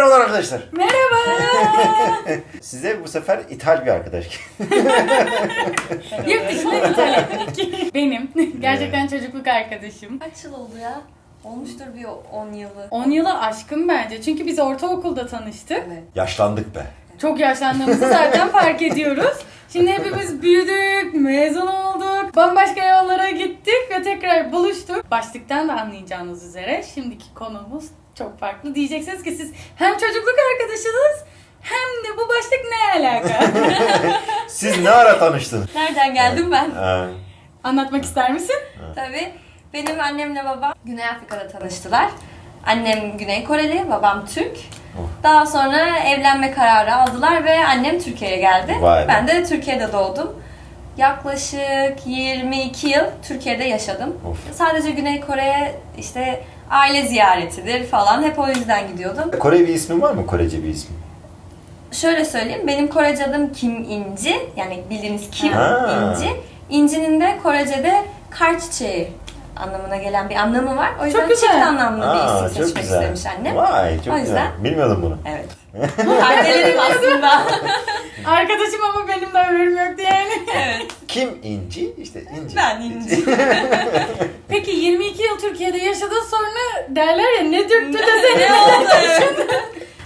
Merhabalar arkadaşlar. Merhaba. Size bu sefer ithal bir arkadaş. Yurt dışına bir tane ettik. Benim. Gerçekten çocukluk arkadaşım. Kaç yıl oldu ya? Olmuştur bir 10 yılı. 10 yılı aşkın bence. Çünkü biz ortaokulda tanıştık. Evet. Yaşlandık be. Çok yaşlandığımızı zaten fark ediyoruz. Şimdi hepimiz büyüdük, mezun olduk, bambaşka yollara gittik ve tekrar buluştuk. Başlıktan da anlayacağınız üzere şimdiki konumuz çok farklı. Diyeceksiniz ki siz hem çocukluk arkadaşınız hem de bu başlık ne alaka? Siz ne ara tanıştınız? Nereden geldim ben? Ha, Anlatmak ister misin? Tabii. Benim annemle babam Güney Afrika'da tanıştılar. Annem Güney Koreli, babam Türk. Oh. Daha sonra evlenme kararı aldılar ve annem Türkiye'ye geldi. Vay be. Ben de Türkiye'de doğdum. Yaklaşık 22 yıl Türkiye'de yaşadım. Of. Sadece Güney Kore'ye işte aile ziyaretidir falan hep o yüzden gidiyordum. Kore bir ismin var mı? Korece bir ismi. Şöyle söyleyeyim, benim Korece adım Kim İnci. Yani bildiğiniz Kim Ha. İnci. İnci'nin de Korece'de kar çiçeği anlamına gelen bir anlamı var. O yüzden Çok güzel. çift anlamlı bir isim seçmek istemiş annem. Vay çok O güzel. yüzden- Bilmiyordum bunu. Evet. Kardelerim aslında. Arkadaşım ama benim de haberim yoktu yani. evet. Kim İnci? İşte İnci. Ben İnci. Peki 22 yıl Türkiye'de yaşadın sonra derler ya ne dürttü de seni. ne oldu?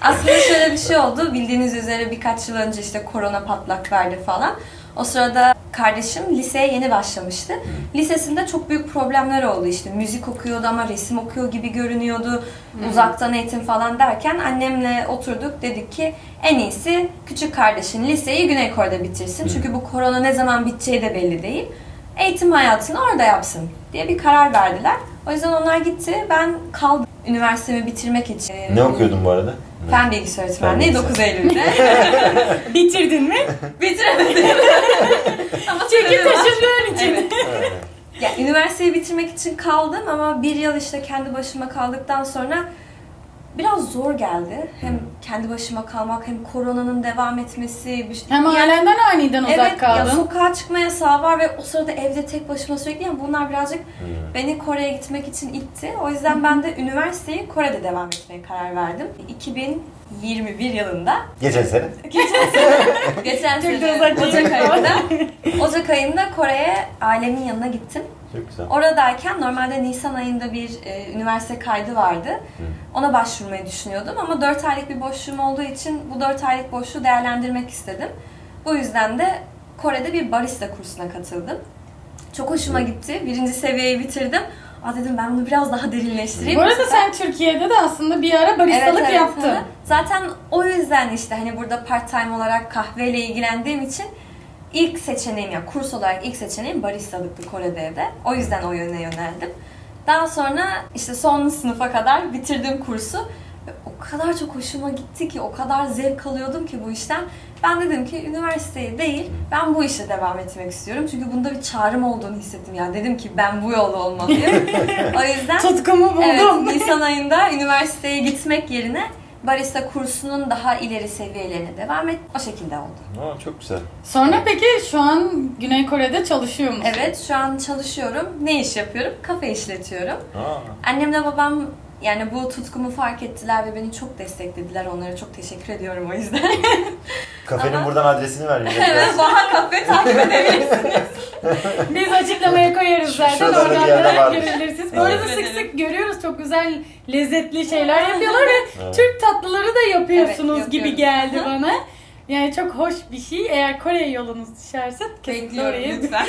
Aslında şöyle bir şey oldu. Bildiğiniz üzere birkaç yıl önce işte korona patlak verdi falan. O sırada kardeşim liseye yeni başlamıştı. Lisesinde çok büyük problemler oldu işte. Müzik okuyordu ama resim okuyor gibi görünüyordu. Uzaktan eğitim falan derken annemle oturduk dedik ki en iyisi küçük kardeşin liseyi Güney Kore'de bitirsin. Çünkü bu korona ne zaman biteceği de belli değil. Eğitim hayatını orada yapsın diye bir karar verdiler. O yüzden onlar gitti. Ben kaldım üniversitemi bitirmek için. Ne okuyordun bu arada? Fen bilgisi öğretmenliği Fen 9 Eylül'de. Bitirdin mi? Bitiremedim. ama var. taşındığın için. Evet. Ya, üniversiteyi bitirmek için kaldım ama bir yıl işte kendi başıma kaldıktan sonra biraz zor geldi. Hem kendi başıma kalmak hem koronanın devam etmesi. bir- Hem Yani- ailenden aniden uzak Evet ya kaldın. sokağa çıkma yasağı var ve o sırada evde tek başıma sürekli yani bunlar birazcık Hmm. beni Kore'ye gitmek için itti. O yüzden ben de üniversiteyi Kore'de devam etmeye karar verdim. 2021 yılında Geçen sene. geçen Çok da sene Ocak ayında Ocak ayında Kore'ye ailemin yanına gittim. Çok güzel. Oradayken normalde Nisan ayında bir e, üniversite kaydı vardı. Ona başvurmayı düşünüyordum ama 4 aylık bir boşluğum olduğu için bu 4 aylık boşluğu değerlendirmek istedim. Bu yüzden de Kore'de bir barista kursuna katıldım. Çok hoşuma gitti. Birinci seviyeyi bitirdim. Aa dedim ben bunu biraz daha derinleştireyim. Bu arada sefer- sen Türkiye'de de aslında bir ara baristalık yaptın. hı. Zaten o yüzden işte hani burada part time olarak kahveyle ilgilendiğim için ilk seçeneğim ya kurs olarak ilk seçeneğim baristalıktı Kore'de de. O yüzden o yöne yöneldim. Daha sonra işte son sınıfa kadar bitirdim kursu. O kadar çok hoşuma gitti ki, o kadar zevk alıyordum ki bu işten. Ben dedim ki üniversiteye değil, ben bu işe devam etmek istiyorum. Çünkü bunda bir çağrım olduğunu hissettim ya. Dedim ki ben bu yolda olmalıyım. o yüzden Tutkumu buldum. Evet, Nisan ayında üniversiteye gitmek yerine barista kursunun daha ileri seviyelerine devam et. O şekilde oldu. Aa, çok güzel. Sonra peki şu an Güney Kore'de çalışıyor musun? Evet, şu an çalışıyorum. Ne iş yapıyorum? Kafe işletiyorum. Aa, Annemle babam yani bu tutkumu fark ettiler ve beni çok desteklediler. Onlara çok teşekkür ediyorum o yüzden. kafenin Ama- buradan adresini ver. evet, Baha Kafe takip edebilirsiniz. Biz açıklamaya koyarız zaten. Şurada bir Oradan yerde da görebilirsiniz. Bu Evet. arada sık sık görüyoruz. Çok güzel lezzetli şeyler yapıyorlar ve Evet. Türk tatlıları da yapıyorsunuz Evet, gibi yapıyoruz. geldi Hı. bana. Yani çok hoş bir şey. Eğer Kore yolunuz düşerse kesinlikle oraya lütfen.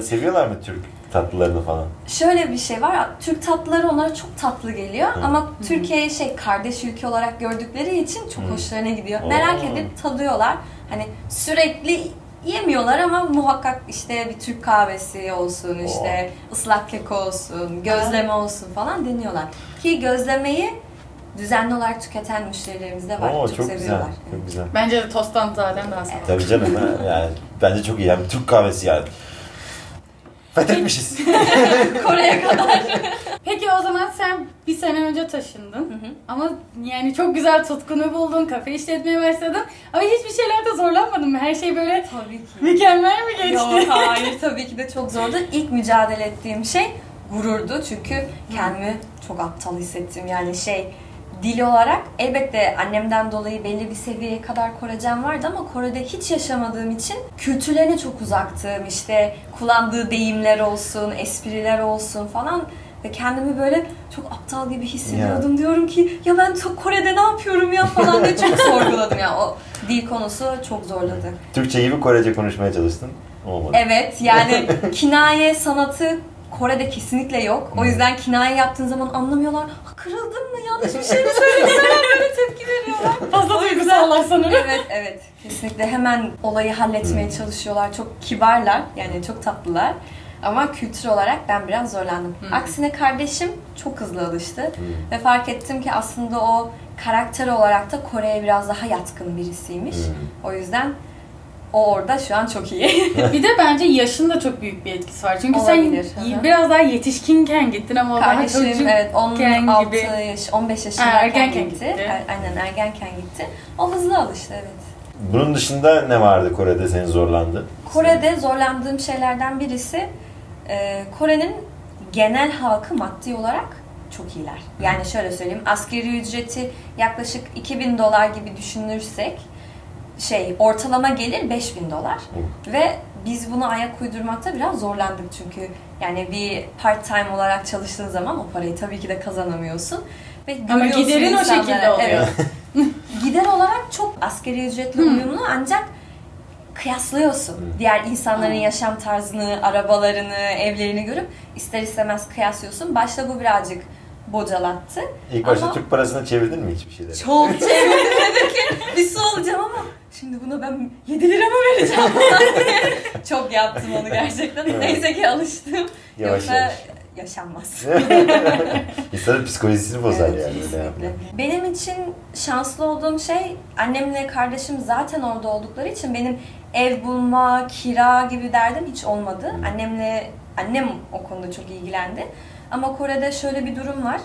Seviyorlar mı Türk tatlılarını falan? Şöyle bir şey var. Türk tatlıları onlara çok tatlı geliyor Hı. ama Türkiye'yi şey kardeş ülke olarak gördükleri için çok Hı. hoşlarına gidiyor. Oo. Merak edip tadıyorlar. Hani sürekli yemiyorlar ama muhakkak işte bir Türk kahvesi olsun, işte ıslak kek olsun, gözleme olsun falan deniyorlar. Ki gözlemeyi düzenli olarak tüketen müşterilerimiz de var. Oo, çok, çok güzel. seviyorlar. Çok güzel. Bence de tosttan zaten daha sağlıklı. Tabii canım ha, yani bence çok iyi. Yani Türk kahvesi yani. Fethetmişiz. Kore'ye kadar. Peki o zaman sen bir sene önce taşındın. Hı hı. Ama yani çok güzel tutkunu buldun, kafe işletmeye başladın. Ama hiçbir şeylerde zorlanmadın mı? Her şey böyle Tabii ki. mükemmel mi geçti? Yok hayır tabii ki de çok zordu. İlk mücadele ettiğim şey gururdu çünkü kendimi çok aptal hissettim. Yani şey dil olarak elbette annemden dolayı belli bir seviyeye kadar Korecem vardı ama Kore'de hiç yaşamadığım için kültürlerine çok uzaktım. İşte kullandığı deyimler olsun, espriler olsun falan ve kendimi böyle çok aptal gibi hissediyordum. Diyorum ki ya ben Kore'de ne yapıyorum ya falan diye çok sorguladım ya. O dil konusu çok zorladı. Türkçe gibi Korece konuşmaya çalıştın. Olmadı. Evet yani kinaye sanatı Kore'de kesinlikle yok. O yüzden kinaye yaptığın zaman anlamıyorlar. Ha, kırıldın mı? Yanlış bir şey mi söyledin? Hemen böyle tepki veriyorlar. Fazla duygusallar sanırım. Evet evet. Kesinlikle hemen olayı halletmeye çalışıyorlar. Çok kibarlar. Yani çok tatlılar. Ama kültür olarak ben biraz zorlandım. Hı. Aksine kardeşim çok hızlı alıştı. Hı. Ve fark ettim ki aslında o karakter olarak da Kore'ye biraz daha yatkın birisiymiş. Hı. O yüzden o orada şu an çok iyi. Bir de bence yaşın da çok büyük bir etkisi var. Çünkü Olabilir, sen hı biraz daha yetişkinken gittin ama daha Kardeşim çocuk. evet 16 gibi. yaş, 15 Ha, yaşındayken ergenken gitti. gitti. Aynen ergenken gitti. O hızlı alıştı evet. Bunun dışında ne vardı Kore'de seni zorlandı? Kore'de zorlandığım şeylerden birisi e, Kore'nin genel halkı maddi olarak çok iyiler. Yani şöyle söyleyeyim asgari ücreti yaklaşık 2000 dolar gibi düşünürsek şey ortalama gelir 5000 dolar ve biz bunu ayak uydurmakta biraz zorlandık çünkü yani bir part time olarak çalıştığın zaman o parayı tabii ki de kazanamıyorsun ve Ama giderin o şekilde oluyor. Evet. Gider olarak çok asgari ücretle Hı. uyumlu ancak kıyaslıyorsun. Hı. Diğer insanların yaşam tarzını, arabalarını, evlerini görüp ister istemez kıyaslıyorsun. Başta bu birazcık bocalattı. İlk başta Ama- Türk parasına çevirdin mi hiçbir şeyleri? Çok çevirdim dedim ki bir su alacağım ama şimdi buna ben 7 lira mı vereceğim. Çok yaptım onu gerçekten. Evet. Neyse ki alıştım. Yavaş Yoksa yavaş. yaşanmaz. İnsanın psikolojisini bozar Evet, yani kesinlikle. Benim için şanslı olduğum şey annemle kardeşim zaten orada oldukları için benim ev bulma, kira gibi derdim hiç olmadı. Annemle annem o konuda çok ilgilendi. Ama Kore'de şöyle bir durum var.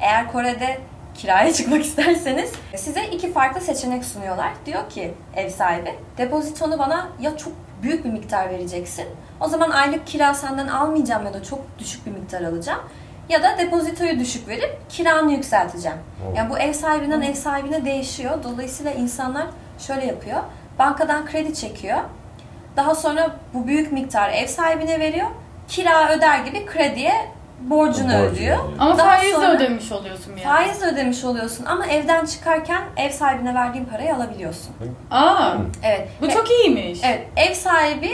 Eğer Kore'de kiraya çıkmak isterseniz size iki farklı seçenek sunuyorlar. Diyor ki ev sahibi depozitonu bana ya çok büyük bir miktar vereceksin. O zaman aylık kira senden almayacağım ya da çok düşük bir miktar alacağım. Ya da depozitoyu düşük verip kiranı yükselteceğim. Yani bu ev sahibinden ev sahibine değişiyor. Dolayısıyla insanlar şöyle yapıyor. Bankadan kredi çekiyor. Daha sonra bu büyük miktarı ev sahibine veriyor. Kira öder gibi krediye borcunu Borcunu ödüyor. Ama Daha faiz sonra- de ödemiş oluyorsun yani. Faiz ödemiş oluyorsun ama evden çıkarken ev sahibine verdiğin parayı alabiliyorsun. Aa, Evet. bu Ve- çok iyiymiş. Evet, ev sahibi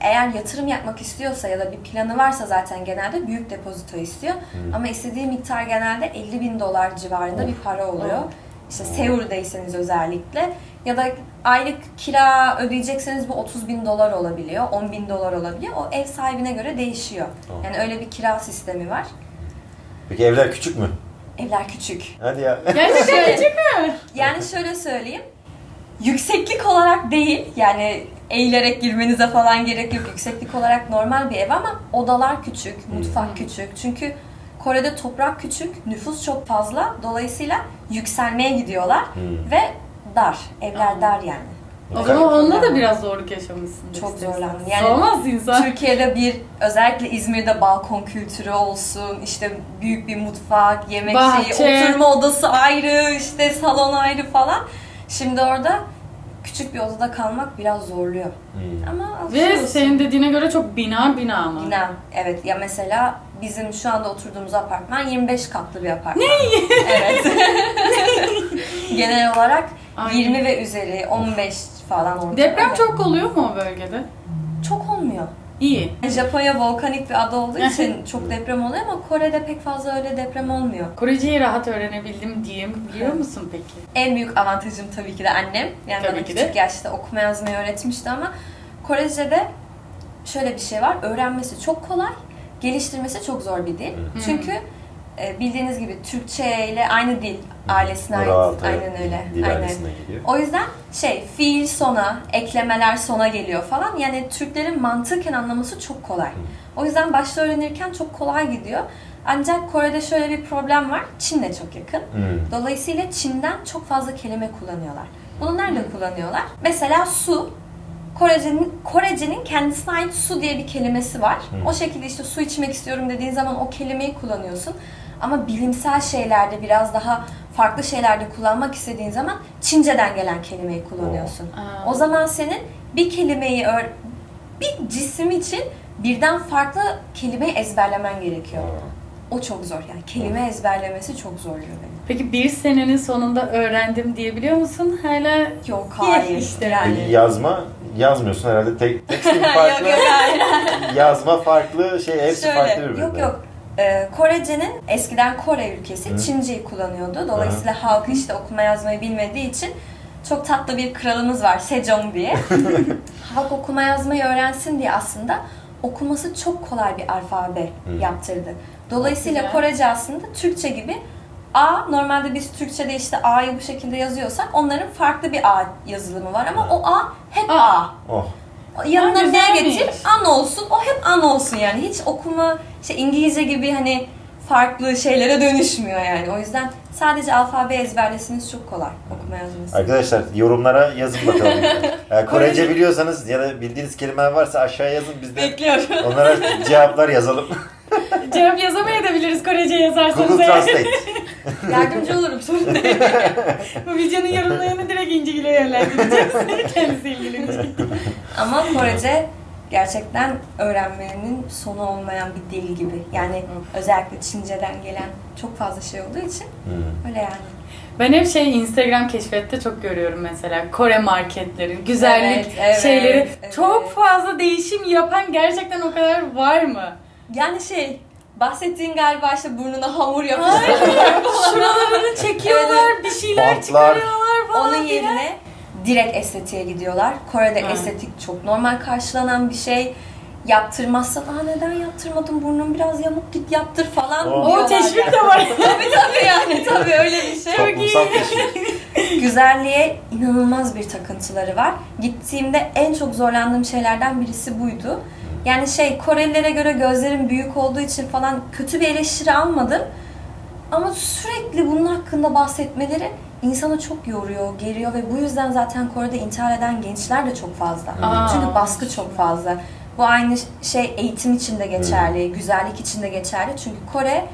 eğer yatırım yapmak istiyorsa ya da bir planı varsa zaten genelde büyük depozito istiyor. Hı. Ama istediği miktar genelde 50 bin dolar civarında Of. bir para oluyor. İşte. Seul'deyseniz özellikle ya da aylık kira ödeyecekseniz bu 30 bin dolar olabiliyor, 10 bin dolar olabiliyor. O ev sahibine göre değişiyor. Of. Yani öyle bir kira sistemi var. Peki evler küçük mü? Evler küçük. Hadi ya. Gerçekten küçük mü? Yani şöyle söyleyeyim. Yükseklik olarak değil yani eğilerek girmenize falan gerek yok. Yükseklik olarak normal bir ev ama odalar küçük, mutfak Hmm. küçük. Çünkü Kore'de toprak küçük, nüfus çok fazla. Dolayısıyla yükselmeye gidiyorlar Hmm. ve dar. Evler dar yani. O zaman onunla da biraz zorluk yaşamışsındır. Çok zorlandım. istemez. Yani- Soğumaz insan. Türkiye'de bir özellikle İzmir'de balkon kültürü olsun, işte büyük bir mutfak, yemek Bahçe. şeyi, oturma odası ayrı, işte salon ayrı falan. Şimdi orada küçük bir odada kalmak biraz zorluyor. Hmm. Ama Ve alışıyorsun. senin dediğine göre çok bina bina ama. Yine evet ya mesela bizim şu anda oturduğumuz apartman 25 katlı bir apartman. Ne? Evet. Genel olarak Ay. 20 ve üzeri 15 falan ortalama. Deprem çok oluyor mu o bölgede? çok olmuyor. İyi. Japonya volkanik bir ada olduğu için çok deprem oluyor ama Kore'de pek fazla öyle deprem olmuyor. Koreceyi rahat öğrenebildim diyeyim. Biliyor musun peki? En büyük avantajım tabii ki de annem. Yani Tabii bana ki küçük de. yaşta okuma yazmayı öğretmişti ama Korece'de şöyle bir şey var. Öğrenmesi çok kolay, geliştirmesi çok zor bir dil. Hı. Çünkü e, bildiğiniz gibi Türkçe ile aynı dil ailesine ait. Rahat. Aynen öyle. Dil Aynen. ailesine. O yüzden şey fiil sona, eklemeler sona geliyor falan. Yani Türklerin mantıken anlaması çok kolay. O yüzden başta öğrenirken çok kolay gidiyor. Ancak Kore'de şöyle bir problem var. Çin'le çok yakın. Hmm. Dolayısıyla Çin'den çok fazla kelime kullanıyorlar. Bunu nerede kullanıyorlar? Mesela su. Korece'nin Korece'nin kendisine ait su diye bir kelimesi var. Hmm. O şekilde işte su içmek istiyorum dediğin zaman o kelimeyi kullanıyorsun. Ama bilimsel şeylerde biraz daha farklı şeylerde kullanmak istediğin zaman Çince'den gelen kelimeyi kullanıyorsun. Aa. O zaman senin bir kelimeyi bir cisim için birden farklı kelimeyi ezberlemen gerekiyor. O çok zor yani. Kelime ezberlemesi çok zorluyor beni. Peki bir senenin sonunda öğrendim diyebiliyor musun? Hala Yok hayır. işte. yani. Peki yazma yazmıyorsun herhalde. Tek, tekstil farklı, yok yazma farklı, şey hepsi Şöyle, farklı birbirinden. Yok yok. Ee, Korece'nin eskiden Kore ülkesi Hı. Çince'yi kullanıyordu. Dolayısıyla halkı işte okuma yazmayı bilmediği için çok tatlı bir kralımız var Sejong diye. Halk okuma yazmayı öğrensin diye aslında okuması çok kolay bir alfabe Hı. yaptırdı. Dolayısıyla. Korece aslında Türkçe gibi A, normalde biz Türkçe'de işte A'yı bu şekilde yazıyorsak onların farklı bir A yazılımı var ama o A hep A. A. Oh. Yanına ne getir? An olsun. O hep an olsun yani. Hiç okuma, işte İngilizce gibi hani farklı şeylere dönüşmüyor yani. O yüzden sadece alfabe ezberlesiniz çok kolay okuma yazması. Arkadaşlar yorumlara yazın bakalım. Eğer Korece biliyorsanız ya da bildiğiniz kelimeler varsa aşağıya yazın biz de Bekliyorum. onlara cevaplar yazalım. Cevap yazamayabiliriz Korece yazarsanız. Google. Translate. Yardımcı olurum sorun değil. Bu videonun yorumlayanı direkt İncil'e yönlendireceğiz. Kendisi ilgilenecek. Ama Korece gerçekten öğrenmenin sonu olmayan bir dil gibi. Yani Of. özellikle Çince'den gelen çok fazla şey olduğu için Hmm. öyle yani. Ben hep şey Instagram keşfette çok görüyorum mesela Kore marketlerin güzellik Evet, evet, şeyleri evet. çok fazla değişim yapan gerçekten o kadar var mı? Yani şey bahsettiğin galiba işte burnuna hamur yapıyor. Şuralarını çekiyorlar, bir şeyler Bantlar. çıkarıyorlar falan. Onun filan. yerine direkt estetiğe gidiyorlar. Kore'de Ha. estetik çok normal karşılanan bir şey. Yaptırmazsan, aa neden yaptırmadın burnun biraz yamuk git yaptır falan Oh. diyorlar. O teşvik de var. tabii tabii yani tabii öyle bir şey. Toplumsal teşvik. Güzelliğe inanılmaz bir takıntıları var. Gittiğimde en çok zorlandığım şeylerden birisi buydu. Yani şey Korelilere göre gözlerim büyük olduğu için falan kötü bir eleştiri almadım. Ama sürekli bunun hakkında bahsetmeleri insanı çok yoruyor, geriyor ve bu yüzden zaten Kore'de intihar eden gençler de çok fazla. Aa. Çünkü baskı çok fazla. Bu aynı şey eğitim için de geçerli, güzellik için de geçerli. Çünkü Kore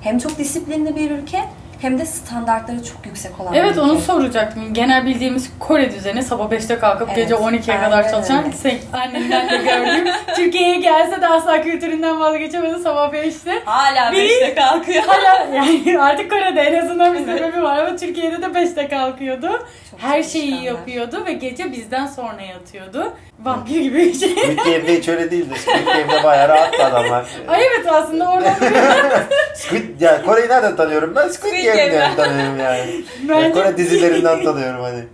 hem çok disiplinli bir ülke hem de standartları çok yüksek olan bir Evet ülke. onu soracaktım. Genel bildiğimiz Kore düzeni sabah 5'te kalkıp Evet, gece 12'ye aynen kadar çalışan öyle. sen annemden de gördüm. Türkiye'ye gelse de asla kültüründen vazgeçemedi sabah 5'te. Hala Bir- 5'te kalkıyor. Hala yani artık Kore'de en azından bir sebebi var ama Türkiye'de de 5'te kalkıyordu. Çok Her şeyi çalışkanlar. yapıyordu ve gece bizden sonra yatıyordu. Vampir gibi bir şey. Squid Game'de hiç öyle değildi. Squid Game'de bayağı rahattı adamlar. Ay evet aslında oradan Squid, yani Kore'yi nereden tanıyorum ben? Squid, Squid Game'den. tanıyorum yani. Bence- Yani Kore dizilerinden tanıyorum hani.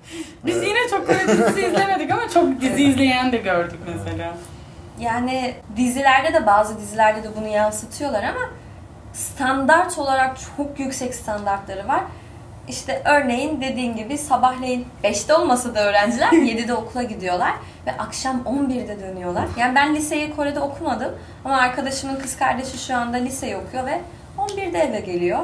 Biz yine çok Kore dizisi izlemedik ama çok dizi izleyen de gördük mesela. Yani dizilerde de bazı dizilerde de bunu yansıtıyorlar ama standart olarak çok yüksek standartları var. İşte örneğin dediğin gibi sabahleyin 5'te olmasa da öğrenciler 7'de okula gidiyorlar ve akşam 11'de dönüyorlar. Yani ben liseyi Kore'de okumadım ama arkadaşımın kız kardeşi şu anda liseyi okuyor ve 11'de eve geliyor.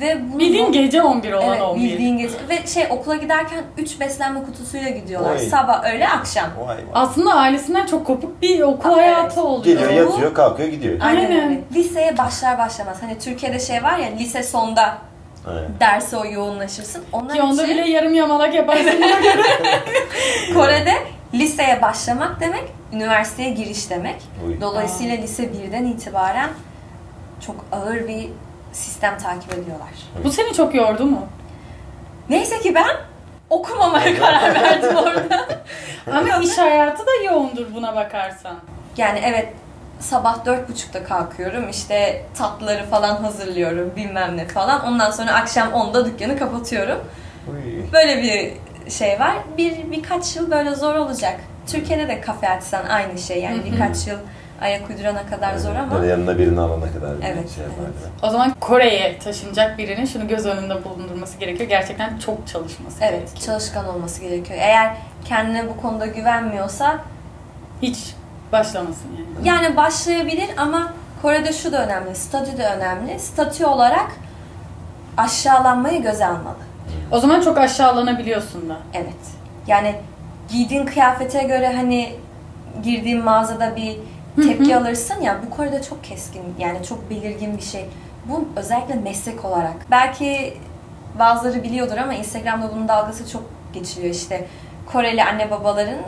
Ve bunu Bildiğin gece 11 olan Evet 11. bildiğin gece. Ve şey okula giderken 3 beslenme kutusuyla gidiyorlar. Oy. Sabah, öğle, akşam. Vay vay. Aslında ailesinden çok kopuk bir okul Evet. hayatı oluyor. Geliyor yatıyor kalkıyor gidiyor. Aynen, Aynen. öyle. Liseye başlar başlamaz. Hani Türkiye'de şey var ya lise sonda Aynen. derse o yoğunlaşırsın. Onlar Ki onda için bile yarım yamalak yaparsın. Kore'de liseye başlamak demek, üniversiteye giriş demek. Oy. Dolayısıyla lise 1'den itibaren çok ağır bir sistem takip ediyorlar. Bu seni çok yordu mu? Neyse ki ben okumamaya karar verdim orada. Ama iş hayatı da yoğundur buna bakarsan. Yani evet sabah dört buçukta kalkıyorum işte tatlıları falan hazırlıyorum bilmem ne falan. Ondan sonra akşam 10'da dükkanı kapatıyorum. Uy. Böyle bir şey var. Bir birkaç yıl böyle zor olacak. Türkiye'de de kafe açsan aynı şey yani birkaç yıl ayak uydurana kadar zor ama Böyle yanına birini alana kadar bir Evet, şey evet. O zaman Kore'ye taşınacak birinin şunu göz önünde bulundurması gerekiyor. Gerçekten çok çalışması evet gerekiyor. çalışkan olması gerekiyor. Eğer kendine bu konuda güvenmiyorsa Hiç başlamasın yani. yani başlayabilir ama Kore'de şu da önemli, statü de önemli. Statü olarak aşağılanmayı göze almalı. O zaman çok aşağılanabiliyorsun da. Evet. Yani giydiğin kıyafete göre hani girdiğin mağazada bir tepki alırsın ya bu Kore'de çok keskin yani çok belirgin bir şey. Bu özellikle meslek olarak. Belki bazıları biliyordur ama Instagram'da bunun dalgası çok geçiliyor işte. Koreli anne babaların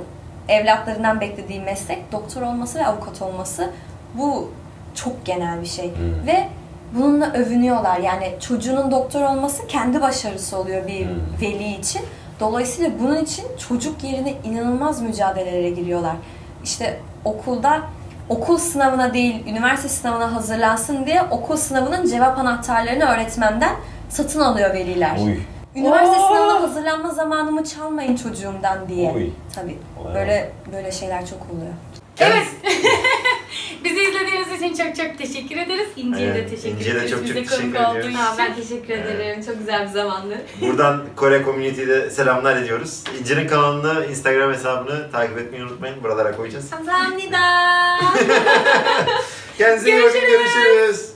evlatlarından beklediği meslek doktor olması ve avukat olması. Bu çok genel bir şey. Hmm. Ve bununla övünüyorlar. Yani çocuğunun doktor olması kendi başarısı oluyor bir Hmm. veli için. Dolayısıyla bunun için çocuk yerine inanılmaz mücadelelere giriyorlar. İşte okulda okul sınavına değil, üniversite sınavına hazırlansın diye okul sınavının cevap anahtarlarını öğretmenden satın alıyor veliler. Uy. Üniversite Oo! sınavına hazırlanma zamanımı çalmayın çocuğumdan diye. Uy. Tabii. Olaya Böyle böyle şeyler çok oluyor. Evet. Bizi izlediğiniz için çok çok teşekkür ederiz. İnci'ye Evet, de teşekkür İnci'ye de çok çok teşekkür olduğu Ben teşekkür ederim. Çok güzel bir zamandı. Buradan Kore Community'ye de selamlar ediyoruz. İnci'nin kanalını, Instagram hesabını takip etmeyi unutmayın. Buralara koyacağız. Kamsahamnida. Kendinize iyi bakın. Görüşürüz.